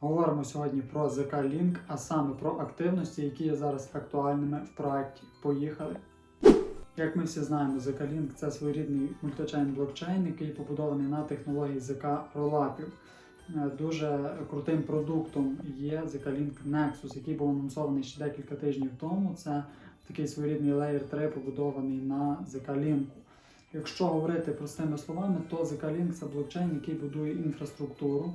Говоримо сьогодні про ZK Link, а саме про активності, які є зараз актуальними в проєкті. Поїхали! Як ми всі знаємо, ZK Link – це своєрідний мультичейн блокчейн, який побудований на технології ZK ролапів. Е, Дуже крутим продуктом є ZK Link Nexus, який був анонсований ще декілька тижнів тому. Це такий своєрідний Layer 3, побудований на ZK Link. Якщо говорити простими словами, то ZK Link – це блокчейн, який будує інфраструктуру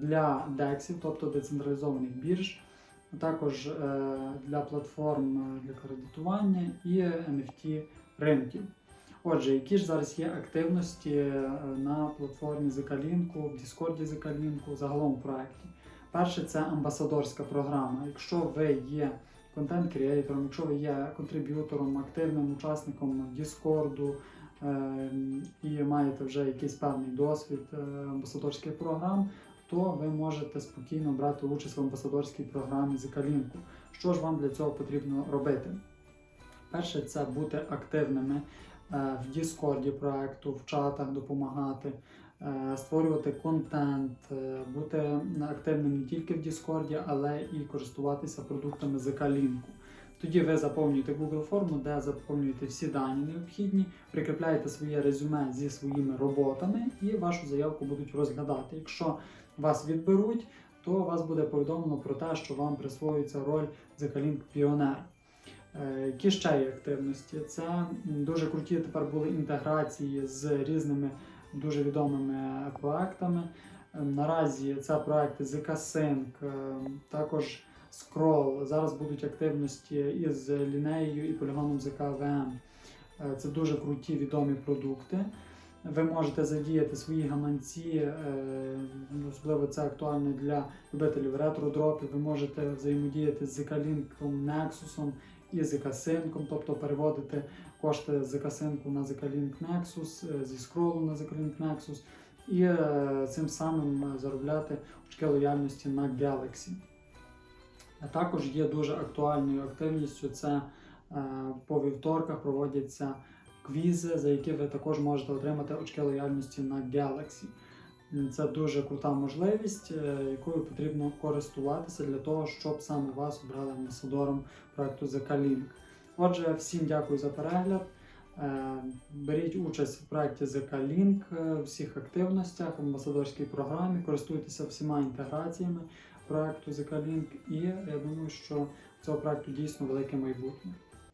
для DEX, тобто децентралізованих бірж, а також е, для платформ е, для кредитування і NFT ринків. Отже, які ж зараз є активності е, на платформі ZK-Link, в Discord ZK-Link, загалом в проєкті? Перше, це амбасадорська програма. Якщо ви є контент-креатором, якщо ви є контриб'ютором, активним учасником Discord е, і маєте вже якийсь певний досвід амбасадорських програм, то ви можете спокійно брати участь в амбасадорській програмі ZK-Link. Що ж вам для цього потрібно робити? Перше, це бути активними е, в Діскорді проекту, в чатах допомагати, е, створювати контент, е, бути активним не тільки в Діскорді, але і користуватися продуктами ZK-Link. Тоді ви заповнюєте Google форму, де заповнюєте всі дані необхідні, прикріпляєте своє резюме зі своїми роботами і вашу заявку будуть розглядати. Якщо вас відберуть, то вас буде повідомлено про те, що вам присвоюється роль ZK-Link Піонер. Е, Які ще є активності? Це дуже круті тепер були інтеграції з різними дуже відомими проектами. Е, Наразі це проекти ZK Sync, е, також Scroll. Зараз будуть активності із лінеєю і полігоном ZK VM. Е, Це дуже круті відомі продукти. Ви можете задіяти свої гаманці, е, особливо це актуально для любителів ретро-дропів. Ви можете взаємодіяти з ZK-Link Nexus і ZK-Sync, тобто переводити кошти з ZK-Sync на ZK-Link Nexus, е, зі скролу на ZK-Link Nexus і е, цим самим заробляти очки лояльності на Galaxy. А також є дуже актуальною активністю. Це по вівторках проводяться квізи, за які ви також можете отримати очки лояльності на Galaxy. Це дуже крута можливість, е, якою потрібно користуватися для того, щоб саме вас обрали амбасадором проекту ZK Link. Отже, всім дякую за перегляд. Е, Беріть участь в проєкті ZK Link, е, в всіх активностях, в амбасадорській програмі, користуйтеся всіма інтеграціями проекту ZK Link, і я думаю, що цього проекту дійсно велике майбутнє.